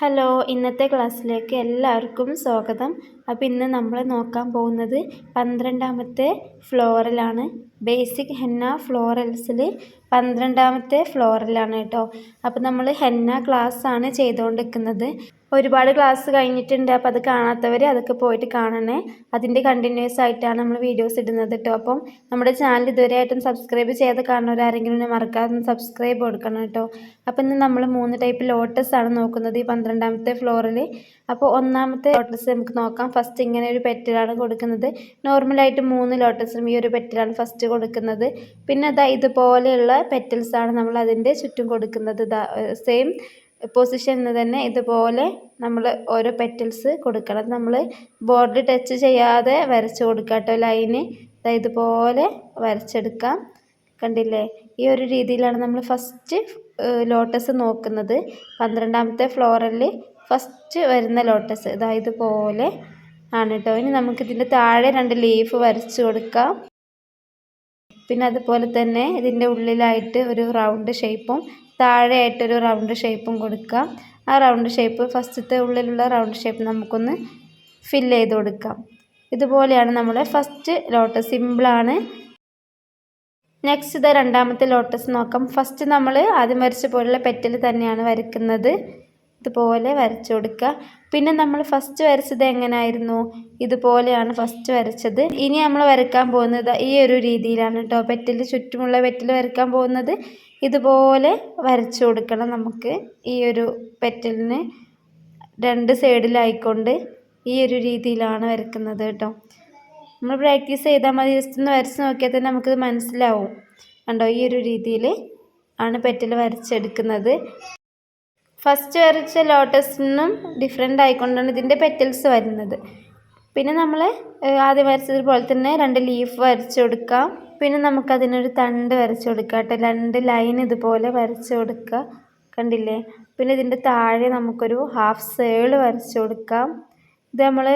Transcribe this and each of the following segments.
Hello ഇന്നത്തെ ക്ലാസ്സിലേക്ക് എല്ലാവർക്കും സ്വാഗതം. അപ്പോൾ ഇന്ന് നമ്മൾ നോക്കാൻ പോകുന്നത് പന്ത്രണ്ടാമത്തെ ഫ്ലോറലാണ് ബേസിക് ഹെന്ന ഫ്ലോറൽസിൽ പന്ത്രണ്ടാമത്തെ ഫ്ലോറിലാണ് കേട്ടോ. അപ്പോൾ നമ്മൾ ഹെന്ന ക്ലാസ് ആണ് ചെയ്തുകൊണ്ടിരിക്കുന്നത്. ഒരുപാട് ക്ലാസ് കഴിഞ്ഞിട്ടുണ്ട്. അപ്പോൾ അത് കാണാത്തവർ അതൊക്കെ പോയിട്ട് കാണണേ. അതിന്റെ കണ്ടിന്യൂസ് ആയിട്ടാണ് നമ്മൾ വീഡിയോസ് ഇടുന്നത് കേട്ടോ. അപ്പം നമ്മുടെ ചാനൽ ഇതുവരെയായിട്ടും സബ്സ്ക്രൈബ് ചെയ്ത് കാണുന്നവരാരെങ്കിലും മറക്കാതെ സബ്സ്ക്രൈബ് കൊടുക്കണം കേട്ടോ. അപ്പോൾ ഇന്ന് നമ്മൾ മൂന്ന് ടൈപ്പ് ലോട്ടസ് ആണ് നോക്കുന്നത് ഈ പന്ത്രണ്ടാമത്തെ ഫ്ലോറിൽ അപ്പോൾ ഒന്നാമത്തെ ലോട്ടസ് നമുക്ക് നോക്കാം. ഫസ്റ്റ് ഇങ്ങനെ ഒരു പെറ്റിലാണ് കൊടുക്കുന്നത്. നോർമലായിട്ട് മൂന്ന് ലോട്ടസും ഈ ഒരു പെറ്റിലാണ് ഫസ്റ്റ് കൊടുക്കുന്നത്. പിന്നെ അതാ ഇതുപോലെയുള്ള പെറ്റൽസാണ് നമ്മൾ അതിന്റെ ചുറ്റും കൊടുക്കുന്നത്. സെയിം പൊസിഷനിൽ തന്നെ ഇതുപോലെ നമ്മൾ ഓരോ പെറ്റൽസ് കൊടുക്കണം. നമ്മൾ ബോർഡ് ടച്ച് ചെയ്യാതെ വരച്ച് കൊടുക്കുക കേട്ടോ ലൈന് ഇതുപോലെ വരച്ചെടുക്കാം. കണ്ടില്ലേ? ഈ ഒരു രീതിയിലാണ് നമ്മൾ ഫസ്റ്റ് ലോട്ടസ് നോക്കുന്നത്. പന്ത്രണ്ടാമത്തെ ഫ്ലോറിൽ ഫസ്റ്റ് വരുന്ന ലോട്ടസ് ഇതാ ഇതുപോലെ ആണ് കേട്ടോ. ഇനി നമുക്കിതിന്റെ താഴെ രണ്ട് ലീഫ് വരച്ച് കൊടുക്കാം. പിന്നെ അതുപോലെ തന്നെ ഇതിന്റെ ഉള്ളിലായിട്ട് ഒരു റൗണ്ട് ഷേപ്പും താഴെയായിട്ടൊരു റൗണ്ട് ഷേപ്പും കൊടുക്കാം. ആ റൗണ്ട് ഷേപ്പ് ഫസ്റ്റത്തെ ഉള്ളിലുള്ള റൗണ്ട് ഷേപ്പ് നമുക്കൊന്ന് ഫില്ല് ചെയ്ത് കൊടുക്കാം. ഇതുപോലെയാണ് നമ്മുടെ ഫസ്റ്റ് ലോട്ടസ് സിമ്പിളാണ് നെക്സ്റ്റ് ഇത് രണ്ടാമത്തെ ലോട്ടസ് നോക്കാം. ഫസ്റ്റ് നമ്മൾ ആദ്യം വരച്ച പോലുള്ള പെറ്റൽ തന്നെയാണ് വരയ്ക്കുന്നത് ഇതുപോലെ വരച്ചു കൊടുക്കുക. പിന്നെ നമ്മൾ ഫസ്റ്റ് വരച്ചത് എങ്ങനെയായിരുന്നു ഇതുപോലെയാണ് ഫസ്റ്റ് വരച്ചത്. ഇനി നമ്മൾ വരയ്ക്കാൻ പോകുന്നത് ഈ ഒരു രീതിയിലാണ് കേട്ടോ. പെറ്റിൽ ചുറ്റുമുള്ള പെറ്റിൽ വരയ്ക്കാൻ പോകുന്നത്. ഇതുപോലെ വരച്ചു കൊടുക്കണം നമുക്ക് ഈ ഒരു പെറ്റലിന് രണ്ട് സൈഡിലായിക്കൊണ്ട് ഈ ഒരു രീതിയിലാണ് വരയ്ക്കുന്നത് കേട്ടോ. നമ്മൾ പ്രാക്ടീസ് ചെയ്താൽ മതി. ജസ്റ്റ് ഒന്ന് വരച്ച് നോക്കിയാൽ തന്നെ നമുക്കത് മനസ്സിലാവും. കണ്ടോ? ഈ ഒരു രീതിയിൽ ആണ് പെറ്റൽ വരച്ചെടുക്കുന്നത്. ഫസ്റ്റ് വരച്ച ലോട്ടസിനും ഡിഫറെന്റ് ആയിക്കൊണ്ടാണ് ഇതിന്റെ പെറ്റൽസ് വരുന്നത്. പിന്നെ നമ്മൾ ആദ്യം വരച്ചതുപോലെ തന്നെ രണ്ട് ലീഫ് വരച്ച് കൊടുക്കാം. പിന്നെ നമുക്കതിനൊരു തണ്ട് വരച്ച് കൊടുക്കാം കേട്ടോ. രണ്ട് ലൈൻ ഇതുപോലെ വരച്ച് കൊടുക്കുക. കണ്ടില്ലേ? പിന്നെ ഇതിന്റെ താഴെ നമുക്കൊരു ഹാഫ് സേൾ വരച്ച് കൊടുക്കാം. ഇത് നമ്മൾ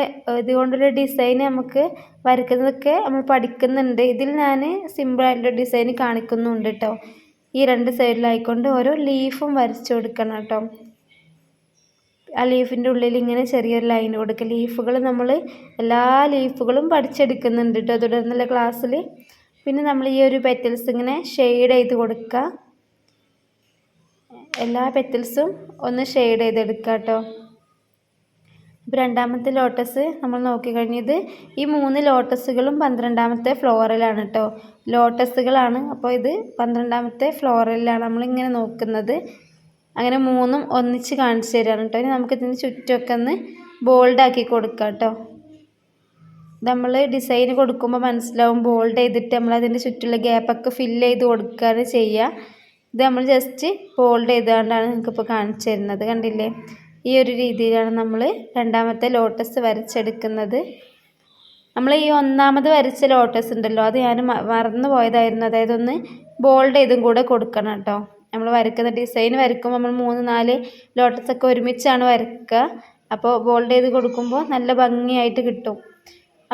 ഇതുകൊണ്ടൊരു ഡിസൈൻ നമുക്ക് വരയ്ക്കുന്നതൊക്കെ നമ്മൾ പഠിക്കുന്നുണ്ട്. ഇതിൽ ഞാൻ സിമ്പിളായിട്ടുള്ള ഡിസൈൻ കാണിക്കുന്നുണ്ട് കേട്ടോ. ഈ രണ്ട് സൈഡിലായിക്കൊണ്ട് ഓരോ ലീഫും വരച്ചു കൊടുക്കണം കേട്ടോ. ആ ലീഫിന്റെ ഉള്ളിൽ ഇങ്ങനെ ചെറിയൊരു ലൈൻ കൊടുക്കുക. ലീഫുകൾ നമ്മൾ എല്ലാ ലീഫുകളും പഠിച്ചെടുക്കുന്നുണ്ട് കേട്ടോ തുടർന്നുള്ള ക്ലാസ്സിൽ പിന്നെ നമ്മൾ ഈ ഒരു പെറ്റൽസ് ഇങ്ങനെ ഷെയ്ഡ് ചെയ്ത് കൊടുക്കുക. എല്ലാ പെറ്റൽസും ഒന്ന് ഷെയ്ഡ് ചെയ്തെടുക്കുക കേട്ടോ. ഇപ്പോൾ രണ്ടാമത്തെ ലോട്ടസ് നമ്മൾ നോക്കിക്കഴിഞ്ഞത് ഈ മൂന്ന് ലോട്ടസുകളും പന്ത്രണ്ടാമത്തെ ഫ്ലോറിലാണ് കേട്ടോ ലോട്ടസുകളാണ് അപ്പോൾ ഇത് പന്ത്രണ്ടാമത്തെ ഫ്ലോറിലാണ് നമ്മളിങ്ങനെ നോക്കുന്നത്. അങ്ങനെ മൂന്നും ഒന്നിച്ച് കാണിച്ചു തരാണ് കേട്ടോ ഇനി നമുക്കിതിന് ചുറ്റുമൊക്കെ ഒന്ന് ബോൾഡാക്കി കൊടുക്കാം കേട്ടോ നമ്മൾ ഡിസൈൻ കൊടുക്കുമ്പോൾ മനസ്സിലാവും ബോൾഡ് ചെയ്തിട്ട് നമ്മൾ അതിന്റെ ചുറ്റുള്ള ഗ്യാപ്പൊക്കെ ഫില്ല് ചെയ്ത് കൊടുക്കുകയാണ് ചെയ്യുക ഇത് നമ്മൾ ജസ്റ്റ് ബോൾഡ് ചെയ്തുകൊണ്ടാണ് നിങ്ങൾക്കിപ്പോൾ കാണിച്ചു തരുന്നത്. കണ്ടില്ലേ? ഈ ഒരു രീതിയിലാണ് നമ്മൾ രണ്ടാമത്തെ ലോട്ടസ് വരച്ചെടുക്കുന്നത്. നമ്മൾ ഈ ഒന്നാമത് വരച്ച ലോട്ടസ് ഉണ്ടല്ലോ അത് ഞാൻ മറന്നു പോയതായിരുന്നു. അതായത് ഒന്ന് ബോൾഡ് ചെയ്തും കൂടെ കൊടുക്കണം കേട്ടോ. നമ്മൾ വരയ്ക്കുന്ന ഡിസൈൻ വരയ്ക്കുമ്പോൾ നമ്മൾ മൂന്ന് നാല് ലോട്ടസ് ഒക്കെ ഒരുമിച്ചാണ് വരയ്ക്കുക അപ്പോൾ ബോൾഡ് ചെയ്ത് കൊടുക്കുമ്പോൾ നല്ല ഭംഗിയായിട്ട് കിട്ടും.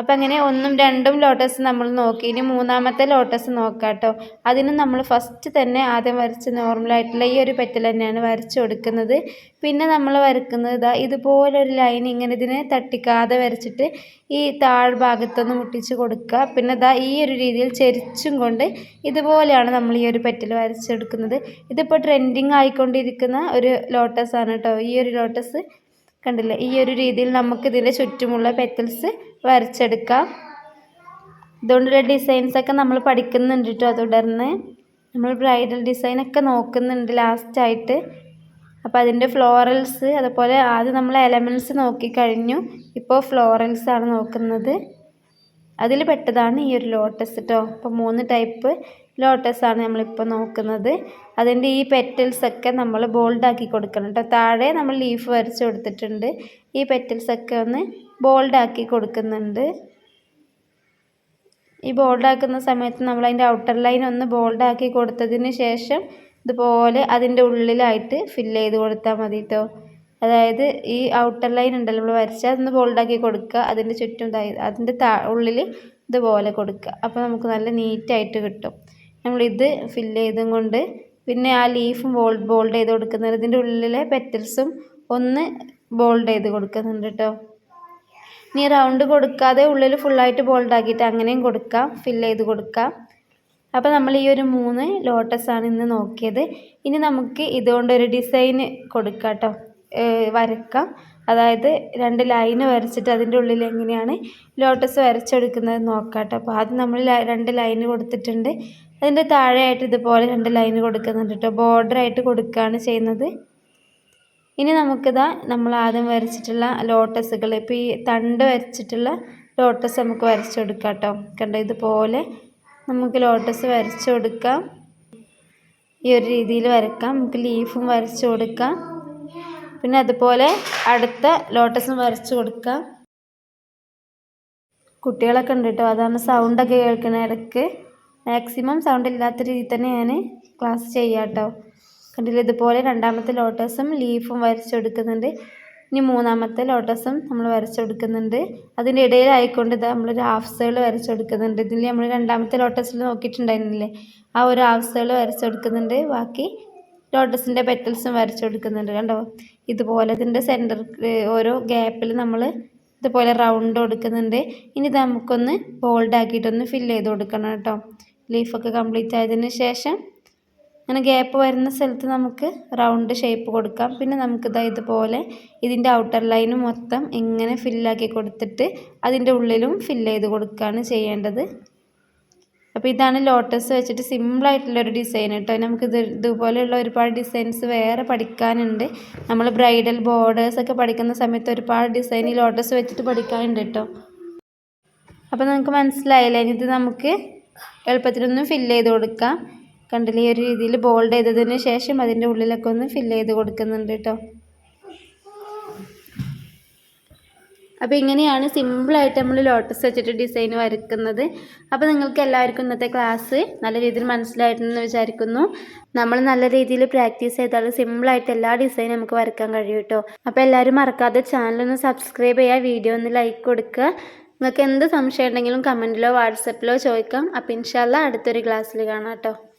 അപ്പം അങ്ങനെ ഒന്നും രണ്ടും ലോട്ടസ് നമ്മൾ നോക്കി. ഇനി മൂന്നാമത്തെ ലോട്ടസ് നോക്കാം കേട്ടോ അതിന് നമ്മൾ ഫസ്റ്റ് തന്നെ ആദ്യം വരച്ച് നോർമലായിട്ടുള്ള ഈ ഒരു പെറ്റൽ തന്നെയാണ് വരച്ച് കൊടുക്കുന്നത്. പിന്നെ നമ്മൾ വരക്കുന്നത് ഇതാ ഇതുപോലൊരു ലൈൻ ഇങ്ങനെ ഇതിനെ തട്ടിക്കാതെ വരച്ചിട്ട് ഈ താഴ്ഭാഗത്തൊന്ന് മുട്ടിച്ച് കൊടുക്കുക. പിന്നെ ഇതാ ഈ ഒരു രീതിയിൽ ചെരിച്ചും കൊണ്ട് ഇതുപോലെയാണ് നമ്മൾ ഈ ഒരു പെറ്റൽ വരച്ചെടുക്കുന്നത്. ഇതിപ്പോൾ ട്രെൻഡിങ് ആയിക്കൊണ്ടിരിക്കുന്ന ഒരു ലോട്ടസ് ആണ് കേട്ടോ ഈ ഒരു ലോട്ടസ് കണ്ടില്ലേ? ഈ ഒരു രീതിയിൽ നമുക്ക് ഇതിന്റെ ചുറ്റുമുള്ള പെറ്റൽസ് വരച്ചെടുക്കാം. ഇതുകൊണ്ടുള്ള ഡിസൈൻസൊക്കെ നമ്മൾ പഠിക്കുന്നുണ്ട് കേട്ടോ തുടർന്ന്. നമ്മൾ ബ്രൈഡൽ ഡിസൈനൊക്കെ നോക്കുന്നുണ്ട് ലാസ്റ്റായിട്ട് അപ്പോൾ അതിന്റെ ഫ്ലോറൽസ് അതുപോലെ ആദ്യം നമ്മൾ എലമെന്റ്സ് നോക്കിക്കഴിഞ്ഞു ഇപ്പോൾ ഫ്ലോറൽസ് ആണ് നോക്കുന്നത്. അതിൽ പെട്ടതാണ് ഈ ഒരു ലോട്ടസ് കേട്ടോ അപ്പോൾ മൂന്ന് ടൈപ്പ് ലോട്ടസാണ് നമ്മളിപ്പോൾ നോക്കുന്നത്. അതിന്റെ ഈ പെറ്റൽസൊക്കെ നമ്മൾ ബോൾഡാക്കി കൊടുക്കണം കേട്ടോ. താഴെ നമ്മൾ ലീഫ് വരച്ച് കൊടുത്തിട്ടുണ്ട്. ഈ പെറ്റൽസൊക്കെ ഒന്ന് ബോൾഡാക്കി കൊടുക്കുന്നുണ്ട്. ഈ ബോൾഡാക്കുന്ന സമയത്ത് നമ്മൾ അതിന്റെ ഔട്ടർ ലൈൻ ഒന്ന് ബോൾഡാക്കി കൊടുത്തതിന് ശേഷം ഇതുപോലെ അതിന്റെ ഉള്ളിലായിട്ട് ഫില്ല് ചെയ്ത് കൊടുത്താൽ മതി കേട്ടോ. അതായത് ഈ ഔട്ടർ ലൈൻ ഉണ്ടല്ലോ നമ്മൾ വരച്ചാൽ അതൊന്ന് ബോൾഡാക്കി കൊടുക്കുക. അതിന്റെ ചുറ്റും അതിന്റെ താ ഉള്ളിൽ ഇതുപോലെ കൊടുക്കുക. അപ്പോൾ നമുക്ക് നല്ല നീറ്റായിട്ട് കിട്ടും. നമ്മളിത് ഫില്ല് ചെയ്തും കൊണ്ട് പിന്നെ ആ ലീഫും ബോൾഡ് ബോൾഡ് ചെയ്ത് കൊടുക്കുന്നത്. ഇതിന്റെ ഉള്ളിലെ പെറ്റൽസും ഒന്ന് ബോൾഡ് ചെയ്ത് കൊടുക്കുന്നുണ്ട് കേട്ടോ ഇനി റൗണ്ട് കൊടുക്കാതെ ഉള്ളിൽ ഫുള്ളായിട്ട് ബോൾഡ് ആക്കിയിട്ട് അങ്ങനെയും കൊടുക്കാം. ഫില്ല് ചെയ്ത് കൊടുക്കാം. അപ്പോൾ നമ്മൾ ഈ ഒരു മൂന്ന് ലോട്ടസാണ് ഇന്ന് നോക്കിയത്. ഇനി നമുക്ക് ഇതുകൊണ്ടൊരു ഡിസൈന് കൊടുക്കാം കേട്ടോ വരക്കാം. അതായത് രണ്ട് ലൈൻ വരച്ചിട്ട് അതിന്റെ ഉള്ളിൽ എങ്ങനെയാണ് ലോട്ടസ് വരച്ചെടുക്കുന്നത് നോക്കാം കേട്ടോ അപ്പോൾ ആദ്യം നമ്മൾ രണ്ട് ലൈന് കൊടുത്തിട്ടുണ്ട്. അതിന്റെ താഴെയായിട്ട് ഇതുപോലെ രണ്ട് ലൈൻ കൊടുക്കുന്നുണ്ട് കേട്ടോ. ബോർഡറായിട്ട് കൊടുക്കുകയാണ് ചെയ്യുന്നത്. ഇനി നമുക്കിതാ നമ്മൾ ആദ്യം വരച്ചിട്ടുള്ള ലോട്ടസുകൾ ഇപ്പോൾ ഈ തണ്ട് വരച്ചിട്ടുള്ള ലോട്ടസ് നമുക്ക് വരച്ചു കൊടുക്കാം കേട്ടോ. കണ്ടോ ഇതുപോലെ നമുക്ക് ലോട്ടസ് വരച്ചു കൊടുക്കാം. ഈ ഒരു രീതിയിൽ വരക്കാം. നമുക്ക് ലീഫും വരച്ചു കൊടുക്കാം. പിന്നെ അതുപോലെ അടുത്ത ലോട്ടസും വരച്ചു കൊടുക്കാം. കുട്ടികളൊക്കെ ഉണ്ട് കേട്ടോ. അതാണ് സൗണ്ടൊക്കെ കേൾക്കുന്ന ഇടയ്ക്ക് മാക്സിമം സൗണ്ട് ഇല്ലാത്ത രീതിയിൽ തന്നെ ഞാൻ ക്ലാസ് ചെയ്യാം കേട്ടോ കണ്ടില്ല? ഇതുപോലെ രണ്ടാമത്തെ ലോട്ടസും ലീഫും വരച്ചെടുക്കുന്നുണ്ട്. ഇനി മൂന്നാമത്തെ ലോട്ടസും നമ്മൾ വരച്ചെടുക്കുന്നുണ്ട്. അതിന്റെ ഇടയിലായിക്കൊണ്ട് ഇത് നമ്മളൊരു ഹാഫ് സേൾ വരച്ചെടുക്കുന്നുണ്ട്. ഇതിൽ നമ്മൾ രണ്ടാമത്തെ ലോട്ടസിൽ നോക്കിയിട്ടുണ്ടായിരുന്നില്ലേ? ആ ഒരു ഹാഫ് സേൾ വരച്ചെടുക്കുന്നുണ്ട്. ബാക്കി ലോട്ടസിന്റെ പെറ്റൽസും വരച്ചെടുക്കുന്നുണ്ട്. കണ്ടോ? ഇതുപോലെ ഇതിന്റെ സെന്റർ ഓരോ ഗ്യാപ്പിൽ നമ്മൾ ഇതുപോലെ റൗണ്ട് കൊടുക്കുന്നുണ്ട്. ഇനി നമുക്കൊന്ന് ബോൾഡ് ആക്കിയിട്ടൊന്ന് ഫില്ല് ചെയ്ത് കൊടുക്കണം കേട്ടോ ലീഫൊക്കെ കംപ്ലീറ്റ് ആയതിന് ശേഷം അങ്ങനെ ഗ്യാപ്പ് വരുന്ന സ്ഥലത്ത് നമുക്ക് റൗണ്ട് ഷേപ്പ് കൊടുക്കാം. പിന്നെ നമുക്കിതാ ഇതുപോലെ ഇതിന്റെ ഔട്ടർ ലൈന് മൊത്തം ഇങ്ങനെ ഫില്ലാക്കി കൊടുത്തിട്ട് അതിന്റെ ഉള്ളിലും ഫില്ല് ചെയ്ത് കൊടുക്കുകയാണ് ചെയ്യേണ്ടത്. അപ്പോൾ ഇതാണ് ലോട്ടസ് വെച്ചിട്ട് സിമ്പിളായിട്ടുള്ളൊരു ഡിസൈൻ കേട്ടോ നമുക്ക് ഇത് ഇതുപോലെയുള്ള ഒരുപാട് ഡിസൈൻസ് വേറെ പഠിക്കാനുണ്ട്. നമ്മൾ ബ്രൈഡൽ ബോർഡേഴ്സ് ഒക്കെ പഠിക്കുന്ന സമയത്ത് ഒരുപാട് ഡിസൈൻ ഈ ലോട്ടസ് വെച്ചിട്ട് പഠിക്കാനുണ്ട് കേട്ടോ അപ്പോൾ നമുക്ക് മനസ്സിലായില്ലേ? ഇത് നമുക്ക് എളുപ്പത്തിലൊന്ന് ഫില്ല് ചെയ്ത് കൊടുക്കാം. കണ്ടില്ലേ ഈ ഒരു രീതിയിൽ ബോൾഡ് ചെയ്തതിന് ശേഷം അതിന്റെ ഉള്ളിലൊക്കെ ഒന്ന് ഫില്ല് ചെയ്ത് കൊടുക്കുന്നുണ്ട് കേട്ടോ അപ്പോൾ ഇങ്ങനെയാണ് സിമ്പിളായിട്ട് നമ്മൾ ലോട്ടസ് വെച്ചിട്ട് ഡിസൈൻ വരയ്ക്കുന്നത് അപ്പോൾ നിങ്ങൾക്ക് എല്ലാവർക്കും ഇന്നത്തെ ക്ലാസ് നല്ല രീതിയിൽ മനസ്സിലായിട്ടെന്ന് വിചാരിക്കുന്നു. നമ്മൾ നല്ല രീതിയിൽ പ്രാക്ടീസ് ചെയ്താൽ സിമ്പിളായിട്ട് എല്ലാ ഡിസൈനും നമുക്ക് വരയ്ക്കാൻ കഴിയും കേട്ടോ അപ്പോൾ എല്ലാവരും മറക്കാതെ ചാനലൊന്ന് സബ്സ്ക്രൈബ് ചെയ്യുക വീഡിയോ ഒന്ന് ലൈക്ക് കൊടുക്കുക. നിങ്ങൾക്ക് എന്ത് സംശയം ഉണ്ടെങ്കിലും കമന്റിലോ വാട്സപ്പിലോ ചോദിക്കാം. അപ്പം ഇൻഷാല്ല അടുത്തൊരു ക്ലാസ്സിൽ കാണാം കേട്ടോ.